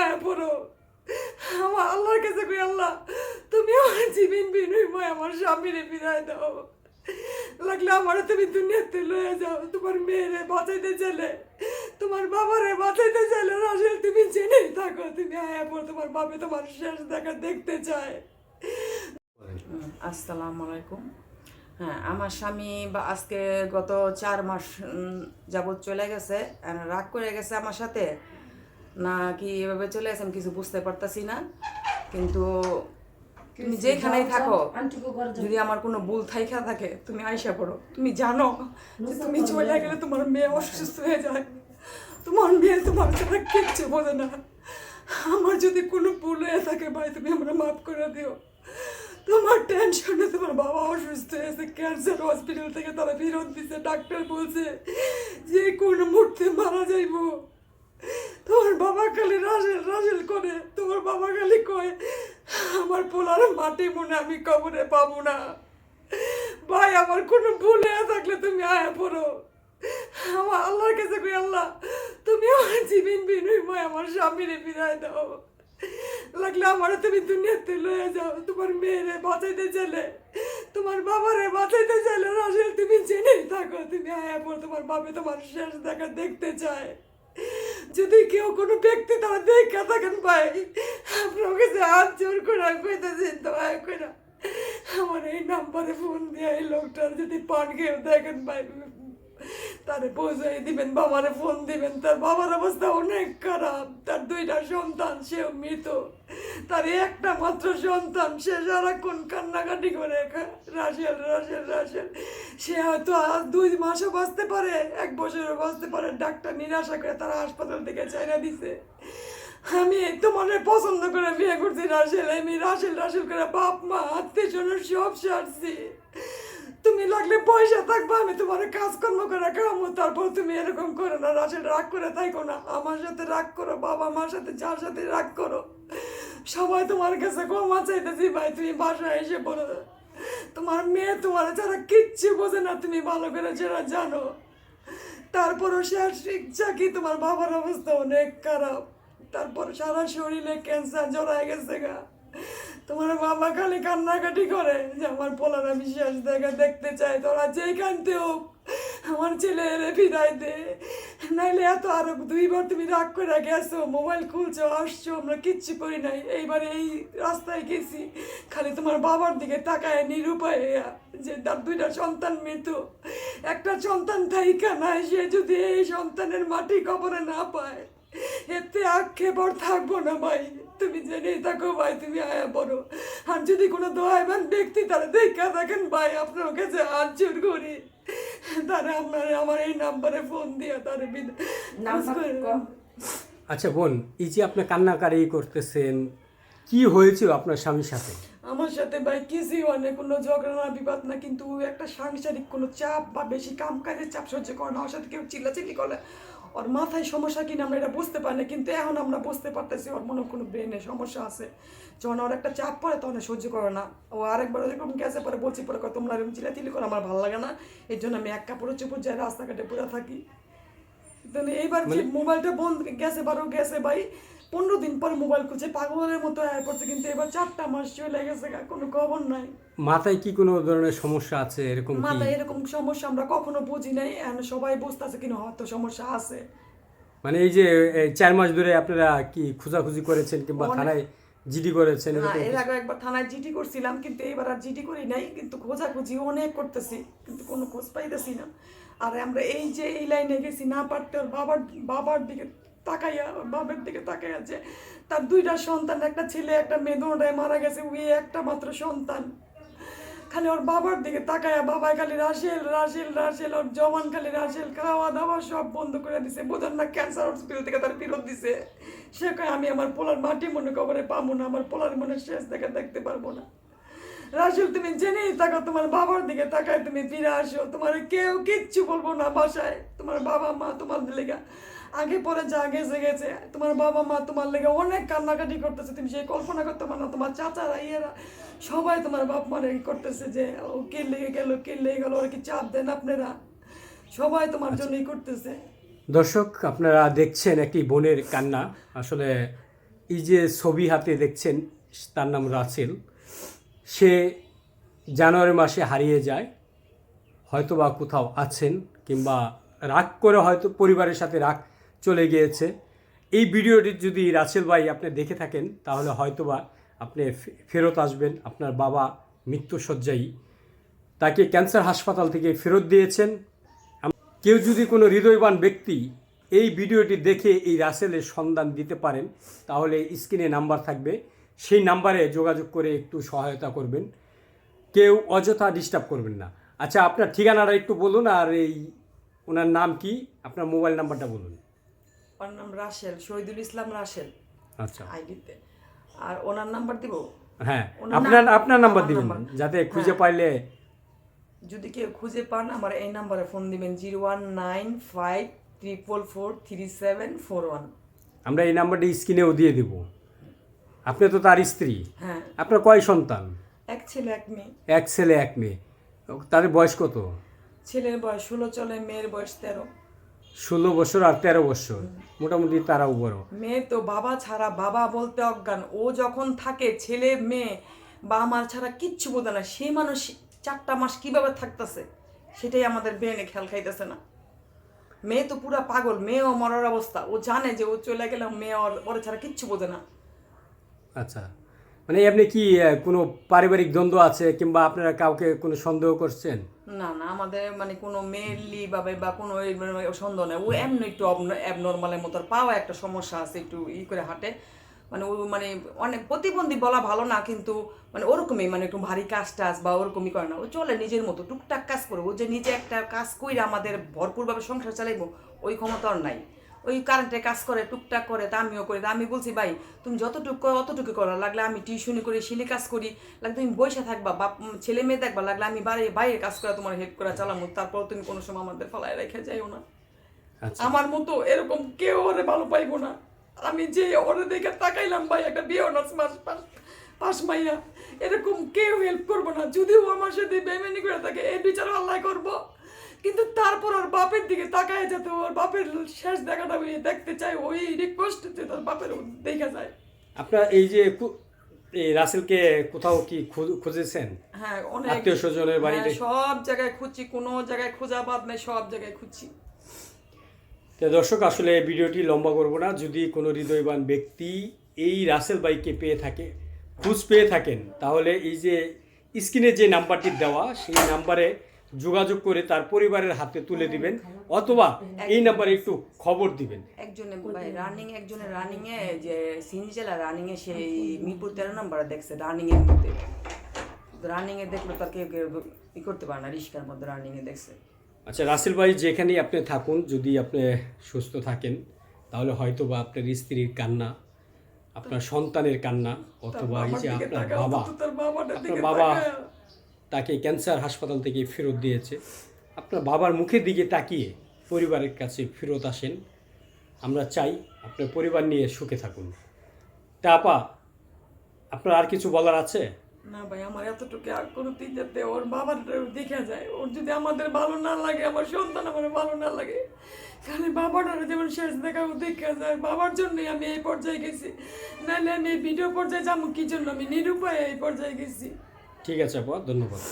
আয়া পড়ো। আমার আল্লাহর কাছে কই, আল্লাহ, তুমি আমার জীবন বিনিময় আমার স্বামীরে ফিরাই দাও। লাগলে আমার তুমি দুনিয়াতে লয়ে যাও। তোমার মেয়েরে বাঁচাইতে চাইলে, তোমার বাবারে বাঁচাইতে চাইলে রাসেল, তুমি জেনেই থাকো, তুমি আয়া পড়ো। তোমার বাপে তোমার শেষ দেখা দেখতে চায়। আসসালামু আলাইকুম। হ্যাঁ আমার স্বামী বা আজকে গত চার মাস যাবৎ চলে গেছে রাগ করে গেছে আমার সাথে। না কি এভাবে চলে আসে আমি কিছু বুঝতে পারতাছি না। কিন্তু তুমি যেখানেই থাকো যদি আমার কোনো ভুল থাইখা থাকে তুমি আইসা পড়ো। তুমি জানো যে তুমি চলে গেলে তোমার মেয়ে অসুস্থ হয়ে যায়। তোমার মেয়ে তোমার ছাড়া কিচ্ছু বোঝে না। আমার যদি কোনো ভুল হয়ে থাকে ভাই তুমি আমরা মাফ করে দিও। তোমার টেনশনে তোমার বাবা অসুস্থ হয়েছে ক্যান্সার হসপিটাল থেকে তারা ফেরত দিছে ডাক্তার বলছে যে কোনো মুহূর্তে মারা যাইবো। তোমার বাবা খালি রাসেল রাসেল করে। তোমার বাবা খালি কয়, আমার পোলার মাটি মনে আমি কবরে পাবো না। ভাই, আমার কোনো ভুল হয়ে থাকলে তুমি আয়া পড়ো। আমার আল্লাহর কাছে কই, আল্লাহ, তুমি আমার জীবন বিনিময় আমার স্বামীরে ফিরাই দাও। লাগলে আমারও তুমি দুনিয়াতে লয়ে যাও। তোমার মেয়েরে বাঁচাইতে চাইলে, তোমার বাবারে বাঁচাইতে চাইলে রাসেল তুমি জেনেই থাকো, তুমি আয়া পড়ো। তোমার বাপে তোমার শেষ দেখা দেখতে চায়। যদি কেউ কোনো ব্যক্তি তারা দেখা থাকেন ভাই আপনার কাছে হাত জোর করে কইতেছেন দয়া করে। আমার এই নাম্বারে ফোন দিয়ে এই লোকটার যদি পান খেয়ে দেখেন ভাই তারে পৌঁছাই দিবেন, বাবারে ফোন দিবেন। তার বাবার অবস্থা অনেক খারাপ। তার দুইটা সন্তান, সেও মৃত। তার একটা মাত্র সন্তান, সে সারাক্ষণ কান্নাকাটি করে। রাসেল রাসেল রাসেল। সে হয়তো দুই মাসও বাঁচতে পারে, এক বছরও বাঁচতে পারে। ডাক্তার নিরাশা করে তারা হাসপাতাল থেকে চাইনা দিছে। আমি তোমার পছন্দ করে বিয়ে করছি, রাসেল। আমি রাসেল রাসেল করে বাপ, মা আত্মীয় সব সারছি। তুমি লাগলে পয়সা থাকবে, আমি তোমার কাজকর্ম করে খাব তারপর তুমি এরকম করো না রাসেল রাগ করে থাইকো না। আমার সাথে রাগ করো, বাবা মার সাথে যার সাথে রাগ করো। সবাই তোমার কাছে ক্ষমা চাইতেছি ভাই, তুমি বাসায় এসে বলো। তোমার মেয়ে তোমার ছাড়া কিচ্ছু বোঝে না, তুমি ভালো করে যেটা জানো। তারপরও শেষ ইচ্ছা কি, তোমার বাবার অবস্থা অনেক খারাপ। তারপর সারা শরীরে ক্যান্সার জড়ায় গেছে গা। তোমার বাবা খালি কান্নাকাটি করে যে আমার পোলার শেষ দেখা দেখতে চাই, তোরা যেখানতে হোক, আমার ছেলে এরে ফিরাই দে। নাইলে এত আরও দুইবার তুমি রাগ করে গেছো, মোবাইল খুলছো, আসছো, আমরা কিচ্ছু করি নাই। এইবার এই রাস্তায় গেছি, খালি তোমার বাবার দিকে তাকায় নিরুপায় যে তার দুইটা সন্তান মৃত একটা সন্তান থাইকা নাই, সে যদি এই সন্তানের মাটি কবরে না পায়, এতে আক্ষেপ আর থাকব না ভাই। তুমি জেনেই থাকো ভাই তুমি আয়া বড় আর যদি কোনো দোয়াইবান ব্যক্তি তারা দেখা থাকেন ভাই আপনার কাছে হাত জোর করি তারা আপনার আমার এই নাম্বারে ফোন দিয়ে তারা আচ্ছা বোন এই যে আপনি কান্নাকারি করতেছেন কি হয়েছিল আপনার স্বামীর সাথে? আমার সাথে ভাই কিছুই হয় না কোনো ঝগড়া না বিবাদ না কিন্তু একটা সাংসারিক কোনো চাপ বা বেশি কাম কাজের চাপ সহ্য করে না। ওর সাথে কেউ চিল্লাচিল্লি করলে ওর মাথায় সমস্যা কিনা আমরা এটা বুঝতে পারি না কিন্তু এখন আমরা বুঝতে পারতেছি ওর মনে কোনো ব্রেনে সমস্যা আছে। যখন ওর একটা চাপ পড়ে তখন সহ্য করে না। ও আরেকবার ওরকম গেছে পরে বলছি পরে তোমরা এরকম চিলাচিলি করে আমার ভালো লাগে না। এর জন্য আমি এক কাপড় চুপুর যাই রাস্তাঘাটে পুরা থাকি। এইবার যে মোবাইলটা বন্ধ গেছে বারো গেছে ভাই পনেরো দিন পর মোবাইল খুঁজে পাগলের মতো পড়ছে কিন্তু এবার চারটা মাস চলে গেছে কোনো খবর নাই। মাথায় কি কোনো ধরনের সমস্যা আছে? এরকম মাথায় এরকম সমস্যা আমরা কখনো বুঝি নাই সবাই বুঝতেছে কিনা হয়তো সমস্যা আছে। মানে এই যে চার মাস ধরে আপনারা কি খোঁজাখুঁজি করেছেন কিংবা থানায় জিডি করেছেন হ্যাঁ, এর আগে একবার থানায় জিডি করছিলাম কিন্তু এবার আর জিডি করি নাই কিন্তু খোঁজাখুঁজি অনেক করতেছি কিন্তু কোনো খোঁজ পাইতেছি না। আর আমরা এই যে এই লাইনে গেছি না পারতে বাবার বাবার দিকে তাকাইয়া দিকে তার দুইটা সন্তান, একটা ছেলে, একটা মেয়ে মারা গেছে ওই একটা মাত্র সন্তান। খালি ওর বাবার দিকে তাকায়া খালি ওর খালি খাওয়া দাওয়া সব বন্ধ করে দিছে। না ক্যান্সার হসপিটাল থেকে তার ফেরত দিছে। সে কয়, আমি আমার পোলার মাটি মনে কবরে পাবো না, আমার পোলার মনে শেষ দেখা দেখতে পারব না। রাসেল, তুমি জেনেই থাকো, তোমার বাবার দিকে তাকায় তুমি ফিরে আসো। তোমার কেউ কিচ্ছু বলব না বাসায়। তোমার বাবা মা তোমার লেগা আগে পরে যা গেছে গেছে তোমার বাবা মা তোমার লেগে অনেক কান্নাকাটি করতেছে তুমি সেই কল্পনা করতে পারো না তোমার চাচারা ইয়েরা সবাই তোমার বাপ মারে করতেছে যে ও কে লেগে গেল কে লেগে গেল আর কি চাপ দেন আপনারা? সবাই তোমার জন্যই করতেছে। দর্শক আপনারা দেখছেন একটি বোনের কান্না। আসলে এই যে ছবি হাতে দেখছেন তার নাম রাসেল। সে জানুয়ারি মাসে হারিয়ে যায় হয়তো বা কোথাও আছেন কিংবা রাগ করে হয়তো পরিবারের সাথে রাগ চলে গিয়েছে। এই ভিডিওটি যদি রাসেল ভাই আপনি দেখে থাকেন, তাহলে হয়তোবা আপনি ফেরত আসবেন। আপনার বাবা মৃত্যুসজ্জায়ী তাকে ক্যান্সার হাসপাতাল থেকে ফেরত দিয়েছেন। কেউ যদি কোনো হৃদয়বান ব্যক্তি এই ভিডিওটি দেখে এই রাসেলের সন্ধান দিতে পারেন, তাহলে স্ক্রিনে নাম্বার থাকবে। সেই নাম্বারে যোগাযোগ করে একটু সহায়তা করবেন। কেউ অযথা ডিস্টার্ব করবেন না। আচ্ছা আপনার ঠিকানাটা একটু বলুন আর এই ওনার নাম কি? আপনার মোবাইল নাম্বারটা বলুন। ওর নাম রাশেল শহীদুল ইসলাম রাশেল আচ্ছা। আইডিতে। আর ওনার নাম্বার দিব? হ্যাঁ ওনার আপনার আপনার নাম্বার দিবেন যাতে খুঁজে হ্যাঁ। পাইলে যদি কেউ খুঁজে পান আমার এই নাম্বারে ফোন দিবেন zero one nine five triple four three seven four one. আমরা এই নাম্বারটা স্ক্রিনেও দিয়ে দেব। আপনি তো তার স্ত্রী। হ্যাঁ। আপনার কয় সন্তান? এক ছেলে এক মেয়ে। এক ছেলে এক মেয়ে। তাদের বয়স কত? ছেলের বয়স ষোলো চলে মেয়ের বয়স তেরো। ষোলো বছর আর তেরো বছর। মোটামুটি তারাও বড় মেয়ে তো বাবা ছাড়া বাবা বলতে অজ্ঞান। ও যখন থাকে ছেলে মেয়ে বা আমার ছাড়া কিচ্ছু বোঝে না। সে মানুষ চারটা মাস কীভাবে থাকতেছে সেটাই আমাদের ব্রেনে খেয়াল খাইতেছে না। মেয়ে তো পুরা পাগল মেয়েও মরার অবস্থা। ও জানে যে ও চলে গেলাম মেয়ে ওর ছাড়া কিচ্ছু বোঝে না। আচ্ছা। মানে আপনি কি কোনো পারিবারিক দ্বন্দ্ব আছে কিংবা আপনারা কাউকে কোনো সন্দেহ করছেন? না না, আমাদের মানে কোনো ভাবে বা কোনো মানে সন্দেহ নেই ও এমনি একটু অ্যাবনর্মালের মতো পাওয়া একটা সমস্যা আছে, একটু ই করে হাঁটে। মানে ও মানে অনেক প্রতিবন্ধী বলা ভালো না, কিন্তু মানে ওরকমই মানে একটু ভারী কাজ টাজ বা ওরকমই করে না। ও চলে নিজের মতো, টুকটাক কাজ করে। ও যে নিজে একটা কাজ কইরা আমাদের ভরপুরভাবে সংসার চালাইবো, ওই ক্ষমতা আর নাই। ওই কারেন্টে কাজ করে টুকটাক করে তা আমিও করি। তা আমি বলছি ভাই তুমি যতটুকু করো অতটুকু করো। লাগলে আমি টিউশনি করি সিলি কাজ করি। লাগলে তুমি বসে থাকবা বা ছেলে মেয়ে দেখবা। লাগলে আমি বাইরে বাইরে কাজ করে তোমার হেল্প করে চালামো। তারপর তুমি কোনো সময় আমাদের ফলায় রেখে যাইও না। আচ্ছা। আমার মতো এরকম কেউ ওরে ভালো পাইবো না। আমি যে ওরে দেখে তাকাইলাম ভাই একটা বিয়ে অনার্স মাস পাস পাস মাইয়া এরকম কেউ হেল্প করব না। যদিও আমার সাথে বেমেনি করে থাকে এই বিচার আল্লাহ করব। কিন্তু তারপর ওর বাপের দিকে তাকায় যাতে ওর বাপের শেষ দেখাটা আমি দেখতে চাই ওই রিকোয়েস্ট যে তার বাপের দেখা যায়। আপনার এই যে এই রাসেলকে কোথাও কি খুঁজেছেন? হ্যাঁ অনেক। আত্মীয়-স্বজনের বাড়িতে? হ্যাঁ, সব জায়গায় খুঁজছি কোনো জায়গায় খোঁজা বাদ নেই সব জায়গায় খুঁজছি। তো দর্শক আসলে ভিডিওটি লম্বা করব না। যদি কোনো হৃদয়বান ব্যক্তি এই রাসেল বাইককে পেয়ে থাকে খুঁজ পেয়ে থাকেন তাহলে এই যে স্ক্রিনে যে নাম্বারটি দেওয়া সেই নাম্বারে যোগাযোগ করে তার পরিবারের হাতে তুলে দিবেন অথবা এই নাম্বারে একটু খবর দিবেন। একজনে রানিং একজনে রানিং এ যে সিঞ্জি জেলা রানিং এ সেই মিরপুর তেরো নম্বরে দেখছে রানিং এর মধ্যে। রানিং এ দেখল তার কেউ কেউ ই করতে পারে না রিস্কার মধ্যে রানিং এ দেখছে। আচ্ছা রাসেল ভাই যেখানেই আপনি থাকুন যদি আপনি সুস্থ থাকেন তাহলে হয়তো বা আপনার স্ত্রীর কান্না আপনার সন্তানের কান্না অথবা এই যে আপনার বাবা আপনার বাবা। তাকে ক্যান্সার হাসপাতাল থেকে ফেরত দিয়েছে। আপনার বাবার মুখের দিকে তাকিয়ে পরিবারের কাছে ফেরত আসেন। আমরা চাই আপনার পরিবার নিয়ে সুখে থাকুন। তা আপা, আপনার আর কিছু বলার আছে? না ভাই, আমার এতটুকু দিন যাতে ওর বাবার দেখা যায়, ওর যদি আমাদের ভালো না লাগে, আমার সন্তান আমার ভালো না লাগে খালি বাবাটার যেমন শেষ দেখা দেখা যায়। বাবার জন্যই আমি এই পর্যায়ে গেছি। নাহলে আমি এই ভিডিও পর্যায়ে যাব, কি জন্য আমি নিরুপায় এই পর্যায়ে গেছি? ঠিক আছে আপা ধন্যবাদ।